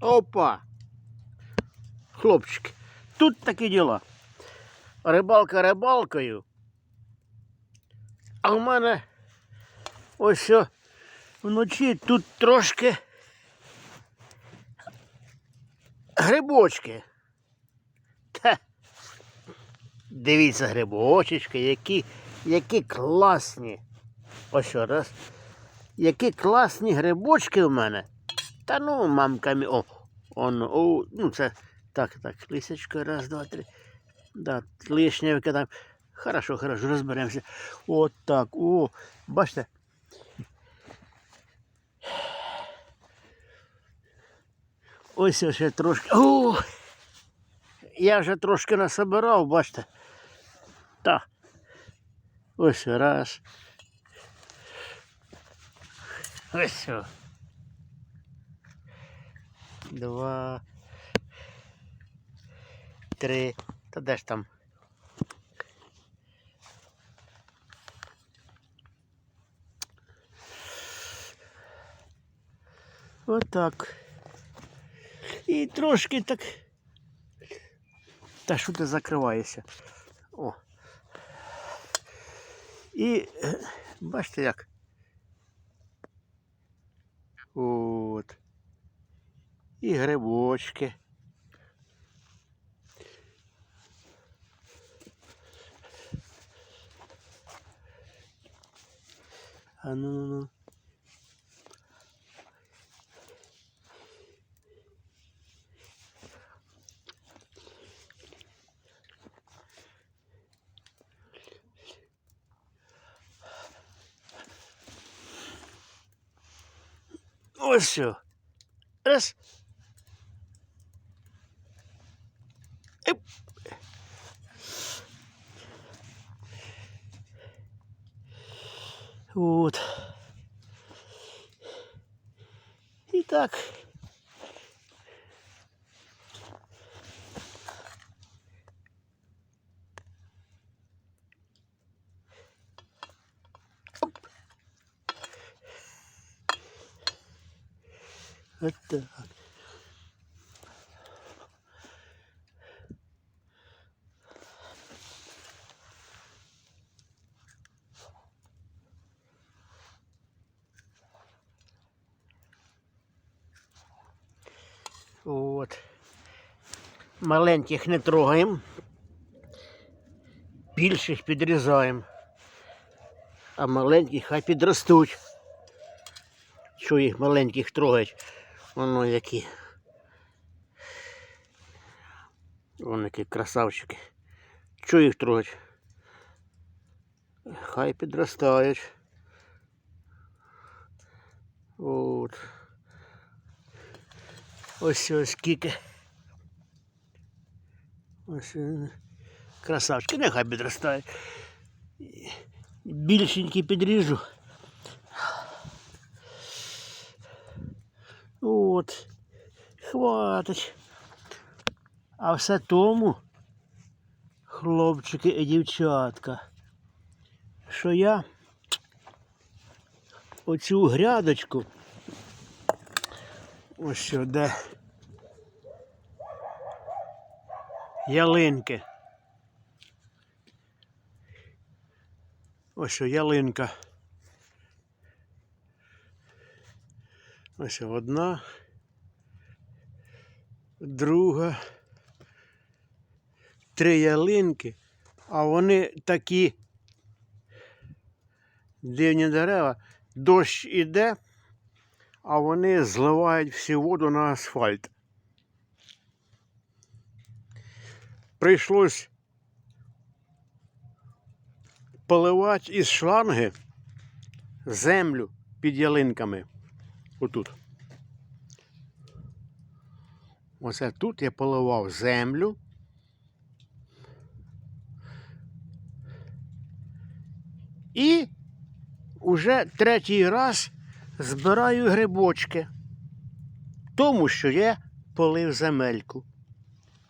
Опа! Хлопчики, тут такі діла. Рибалка рибалкою. А в мене ось вночі тут трошки грибочки. Та. Дивіться, грибочечки, які, які класні. Ось що раз. Які класні грибочки в мене. Та ну, мамка мі. О, он, о, ну це. Так, так, лисячка, раз, два, три. Да, лишнє викидаємо. Хорошо, хорошо, розберемося. От так. О, бачите. Ось ще трошки. О! Я вже трошки насобирав, бачите. Та. Ось раз. Ось. Два. Три. Та де ж там? Отак. І трошки так. Та що ти закриваєшся? О. І е, бачите як. От. І грибочки. А ну ну ну. Ось що. Раз. Вот. І так. Вот так. От. Маленьких не трогаємо. Більших підрізаємо. А маленькі хай підростуть. Що їх маленьких трогають? Воно які. Вон які красавчики. Що їх трогать? Хай підростають. От. Ось ось скільки. Ось красавчики, нехай підростають. Більшенькі підріжу. От. Хватить. А все тому, хлопчики і дівчатка, що я оцю грядочку, ось що, де ялинки. Ось що ялинка. Ось одна, друга, три ялинки, а вони такі дивні дерева. Дощ іде, а вони зливають всю воду на асфальт. Прийшлось поливати із шланги землю під ялинками. Отут. Оце тут я поливав землю. І уже третій раз збираю грибочки. Тому що я полив земельку.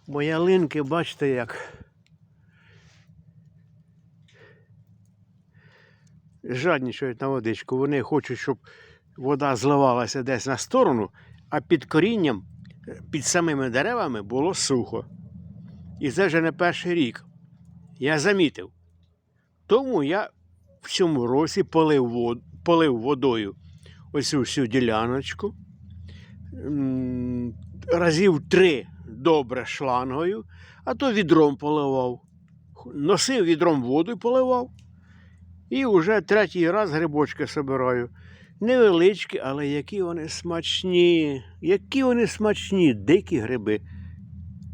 Бо ялинки, бачите як. Жаднічають на водичку. Вони хочуть, щоб вода зливалася десь на сторону, а під корінням під самими деревами було сухо. І це вже не перший рік. Я замітив. Тому я в цьому році полив, вод, полив водою ось всю діляночку. Разів три добре шлангою, а то відром поливав. Носив відром воду і поливав. І вже третій раз грибочки собираю. Невеличкі, але які вони смачні. Які вони смачні, дикі гриби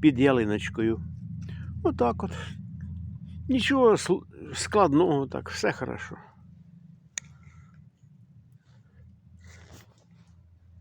під ялиночкою. Отак от. Нічого складного, так, все хорошо.